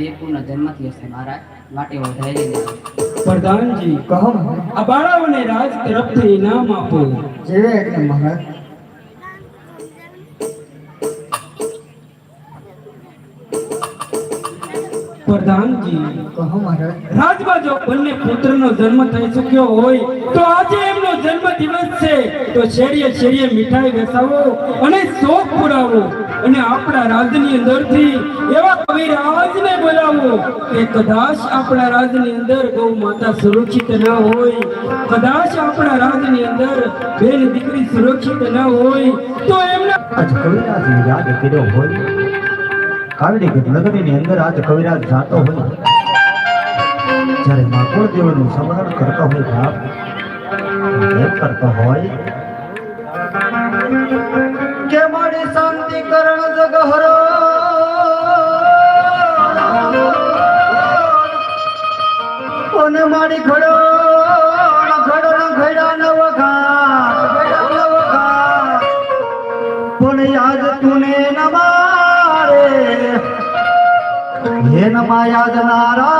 રાણીવાસમાં જન્મ થયો છે મહારાજ માટે વધારી પ્રધાનજી કહો આ બાળાઓને રાજ તરફથી ઇનામ આપો. જેવે એટલે મહારાજ. પ્રધાનજી કહો મહારાજ. રાજમાં જો બંને પુત્રનો જન્મ થઈ ચૂક્યો હોય તો આજે એમનો જન્મ દિવસ છે. તો શેરીએ શેરીએ મીઠાઈ બેસાવો અને શોખ પુરાવો. અને આપણા રાજની અંદરથી એવા કવિરાજને બોલાવો કે કદાચ આપણા રાજની અંદર ગૌ માતા સુરક્ષિત ન હોય, કદાચ આપણા રાજની અંદર બેન દીકરી સુરક્ષિત ન હોય, તો એમને આજ કવિરાજ યાદ કર્યો હોય? કાવડી નગરીની અંદર આજ કવિરાજ જાતો હોય. જ્યારે માકુળ દેવનું સ્મરણ કરતો હોય બાપ કરતો હોય અને ખડો ખડો ઘડા નવ પણ યાદ તુને નમારે મારે હે નમા યાદ નારાયણી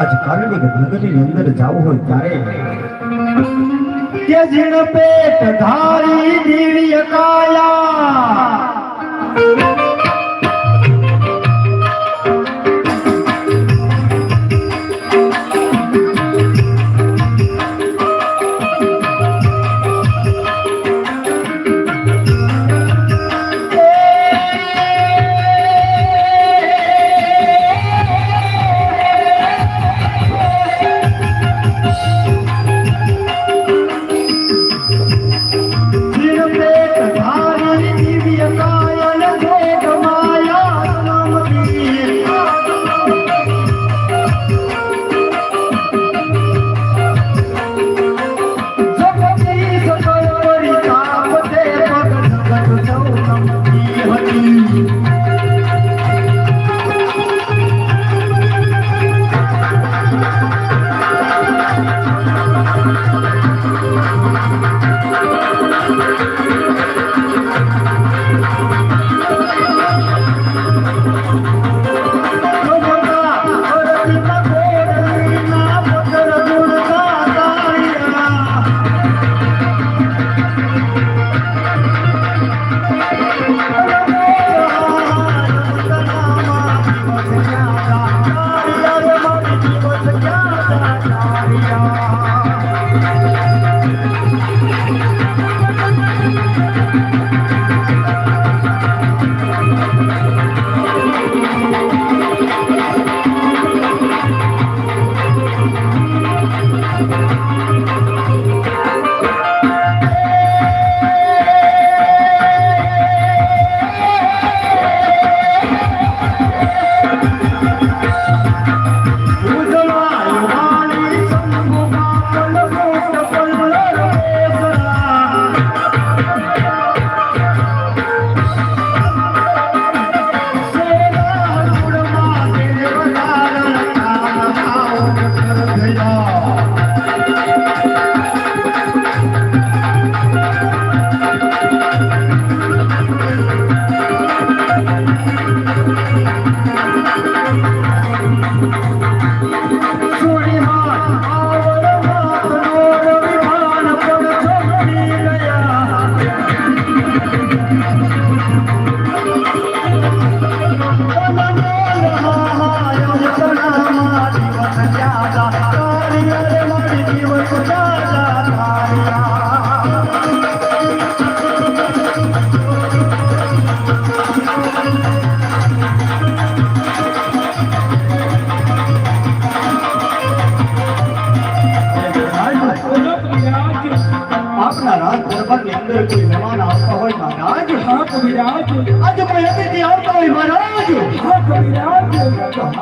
આજ કારણી નગરની અંદર જવું હોય ત્યારે કે જીણ પેટ ધારી દિવ્ય કાયા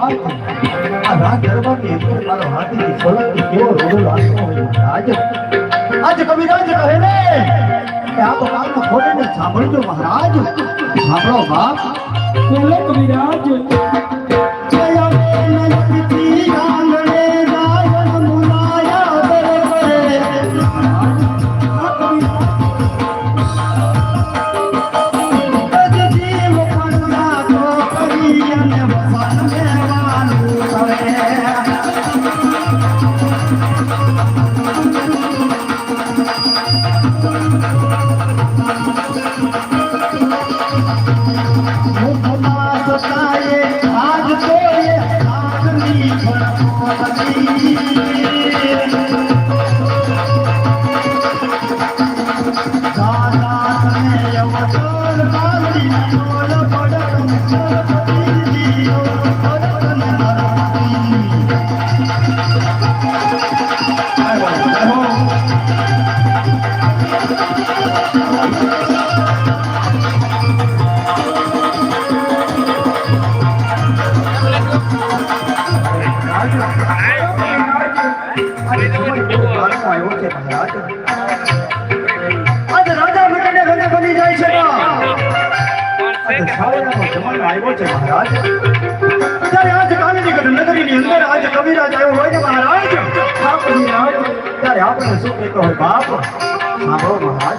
આ રાજ દરબારની અંદર મારો હાથી સોલંકી કેવો રોડો આવતો હોય મહારાજ આજે કવિરાજ કહે ને આ તો કાલમાં ખોટીને સાંભળજો મહારાજ. સાંભળો બાપ. બોલો કવિરાજ. છે મહારાજ. ત્યારે આજ કાલીની નગરીની અંદર આજ કવિરાજ આવ્યો હોય ને મહારાજ. કવિરાજ ત્યારે આપણે શું કહેતો હોય બાપ? મારો મહારાજ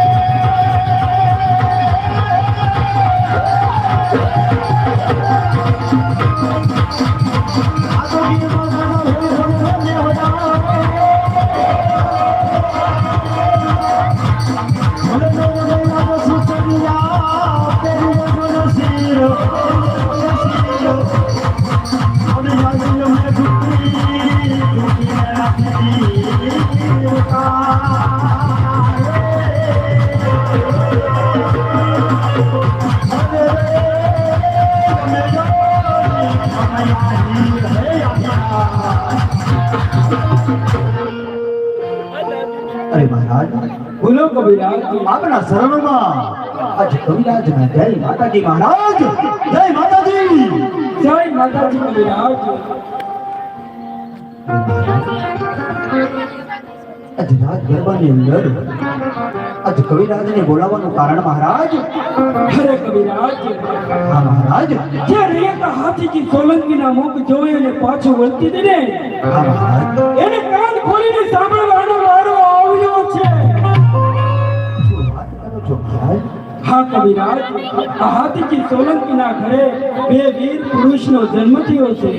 આપણા શરણમાં આજ કવિરાજના જય માતાજી મહારાજ જય માતાજી. જય માતાજી કવિરાજ આજ રાત ગરબાની અંદર આજ કવિરાજને બોલાવવાનું કારણ મહારાજ? અરે કવિરાજ હા મહારાજ. જ્યારે એક હાથીજી સોલંકીના મુખ જોઈ અને પાછું વળતી હતી હા મહારાજ. એને કાન ખોલીને સાંભળવાનો હા કવિરાજ હાથીજી સોલંકીના ઘરે બે વીર પુરુષનો જન્મ થયો છે.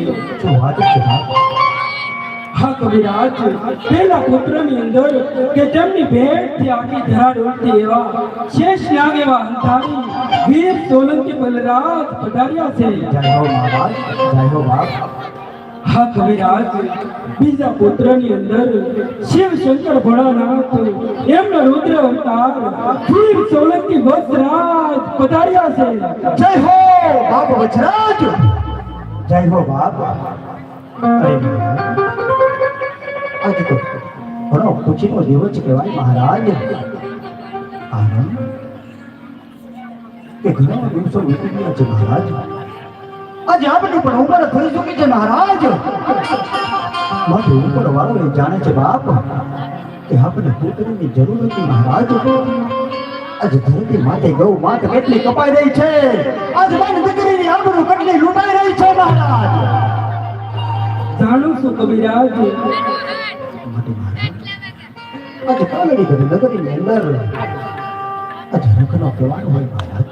હા કવિરાજ પેલા પુત્રની અંદર કે તેમની ભેટથી આખી ધરા ડોલતી એવા શેષ નાગ એવા અંધારી વીર સોલંકી બલરાજ પધાર્યા છે. જય હો મહારાજ, જય હો બાપ. હા બીજા પુત્રની અંદર શિવ શંકર એમના રુદ્ર અવતાર, વીર સોલંકી પધાર્યા છે. જય હો બાપ વજરાજ! જય હો બાપ. આજે તો ઘણો ખુશીનો દિવસ કહેવાય મહારાજ. આનંદ. દિવસો મહારાજ. આજે આપની પણ ઉંમર થઈ ચૂકી છે મહારાજ. મારી ઉંમર વાળો જાણે છે બાપ કે આપણે પુત્રની જરૂર હતી મહારાજ. આજ ધરતી માટે ગૌ માત કેટલી કપાઈ રહી છે. આજ મારી દીકરીની આબરૂ કેટલી લૂંટાઈ રહી છે મહારાજ. જાણું છું કવિરાજ. માટે મહારાજ આજે કાલડી ઘરે નગરીની અંદર આજે રખનો પ્રવાહ હોય મહારાજ.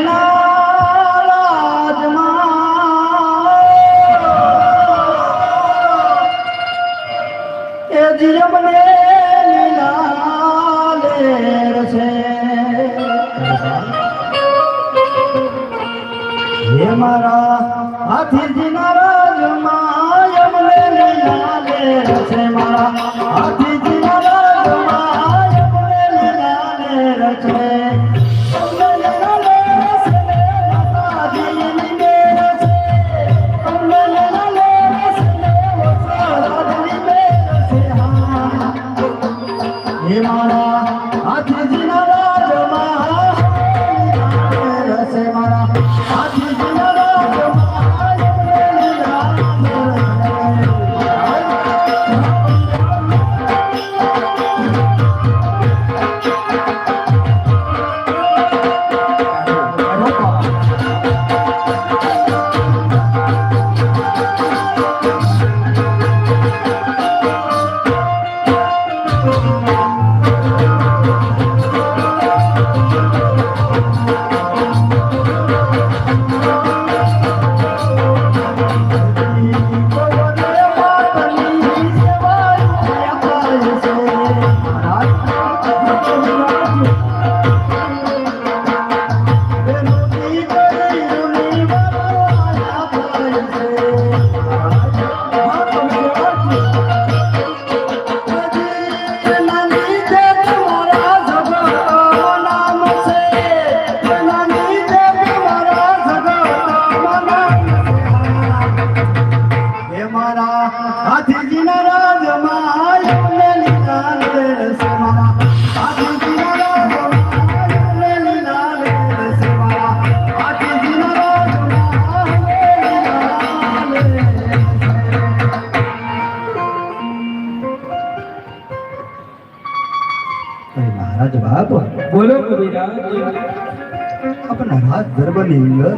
આપણા રાજ ગર્ભની અંદર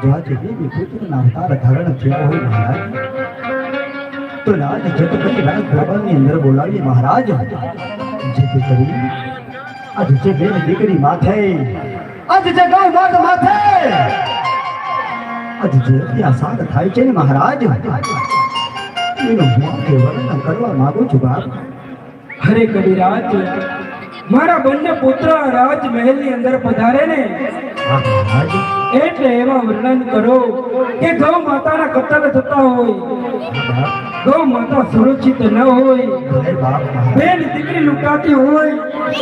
જો આજે દેવી પુત્રના અવતાર ધારણ થયા હોય મહારાજ તો રાજ જત રાજ ગર્ભની અંદર બોલાવી મહારાજ જેથી કરી આજ જે બેન દીકરી માથે આજ જે ગૌ માત માથે આજ જે અત્યાચાર થાય છે ને મહારાજ એનું હું વર્ણન કરવા માંગુ છું બાપ હરે કવિરાજ મારા બંને પુત્ર રાજમહેલની અંદર પધારે ને એટલે એવા વર્ણન કરો કે ગૌ માતાના કતલ થતા હોય. ગૌ માતા સુરક્ષિત ન હોય. બેન દીકરી લૂંટાતી હોય.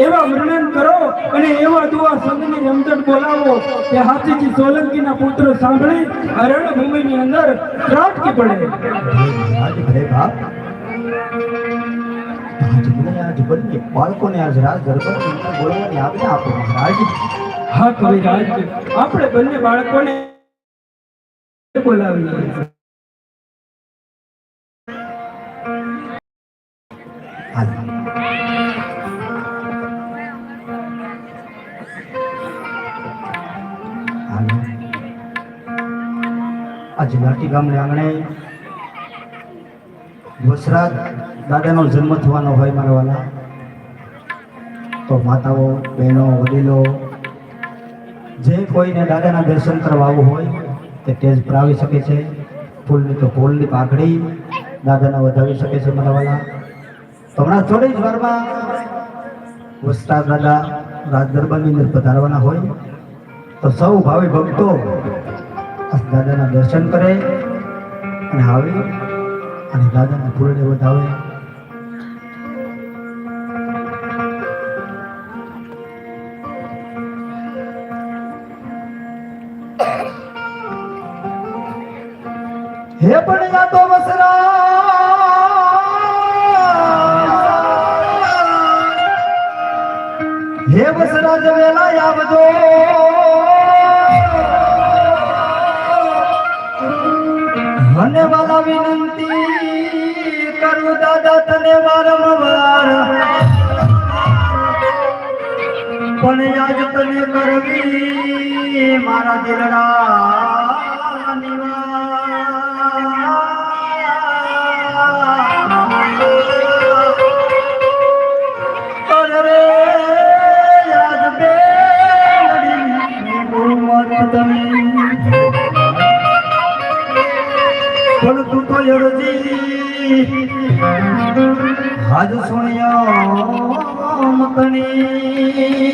એવા વર્ણન કરો અને એવા દુઆ સંતની રમઝટ બોલાવો કે હાથીજી સોલંકીના પુત્ર સાંભળી અરણભૂમિની અંદર ત્રાટકી પડે. ભલે મહારાજ ભલે બાપ આજ મને આજ બંને બાળકોને આજ રાજ અંદર બોલવાની આજ્ઞા આપો મહારાજ હા કવિરાજ આપણે બંને બાળકોને બોલાવીએ. આજે લાઠી ગામને આંગણે વસરાજ દાદાનો જન્મ થવાનો હોય મારા વાલા. તો માતાઓ, બહેનો, વડીલો, જે કોઈને દાદાના દર્શન કરવા આવવું હોય, તે તેજ આવી શકે છે. ફૂલની તો ફૂલની પાઘડી દાદાના વધાવી શકે છે મારા તો હમણાં થોડી જ વારમાં વસતા દાદા રાજ દરબારની અંદર પધારવાના હોય. તો સૌ ભાવિ ભક્તો દાદાના દર્શન કરે. અને આવે અને દાદાના ફૂલને વધાવે. હે પણ યા તો વસરા. હે વસરા જવેલા આવજો. મને વાલા વિનંતી. દાદા તને વારંવાર પણ યાદ તને કરવી મારા દિલરા પણ તું હાજ સુણ્યા મતની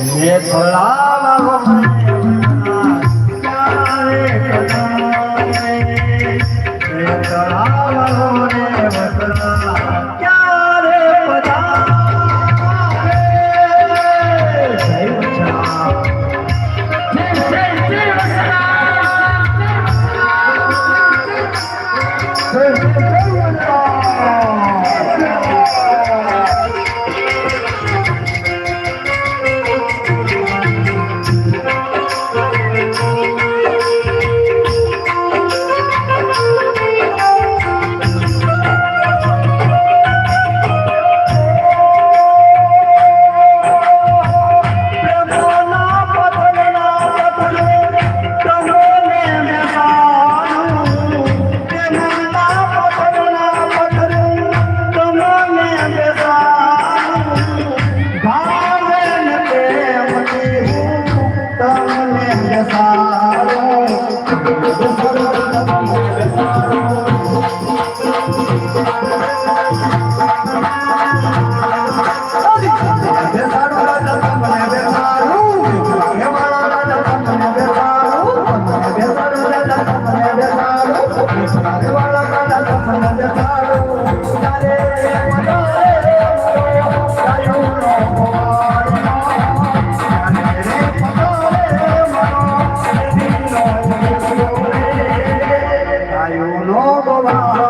ये थोड़ा ना ગાયો નો ગવા.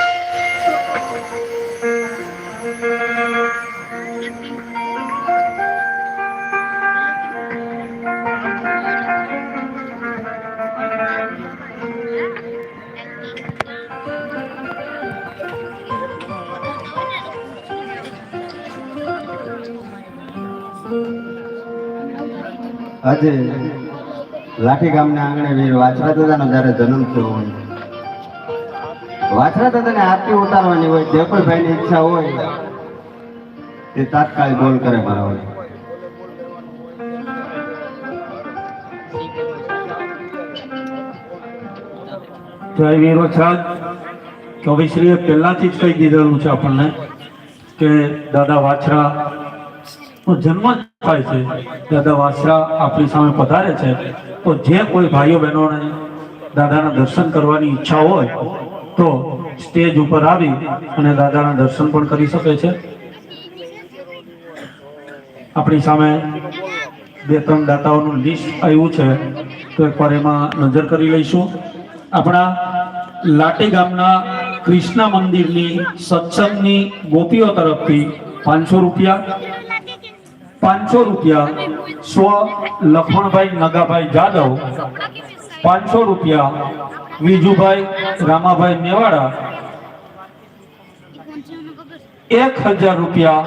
આજે લાઠી ગામના આંગણે વીર વાછરા દાદાનો જ્યારે જન્મ થયો હોય, વાછરા દાદાને આરતી ઉતારવાની હોય, જે પણ ભાઈની ઈચ્છા હોય તે તાત્કાલિક બોલ કરે મારા હોય વીરો છાદ કવિશ્રીએ પહેલાથી જ કહી દીધેલું છે આપણને કે દાદા વાછરા નો જન્મ થાય છે દાદા વાસરા આપણી સામે પધારે છે. તો જે કોઈ ભાઈઓ બહેનોને દાદાના દર્શન કરવાની ઈચ્છા હોય, તો સ્ટેજ ઉપર આવી અને દાદાના દર્શન પણ કરી શકે છે. આપણી સામે બે ત્રણ દાતાઓનું લિસ્ટ આવ્યું છે, તો એકવાર એમાં નજર કરી લઈશું. આપણા લાટી ગામના કૃષ્ણ મંદિરની સત્સંગની ગોપીઓ તરફથી પાંચસો રૂપિયા પાંચસો રૂપિયા સ્વ લખમણભાઈ નગાભાઈ જાદવ પાંચસો રૂપિયા વિજુભાઈ રામાભાઈ મેવાડા એક હજાર રૂપિયા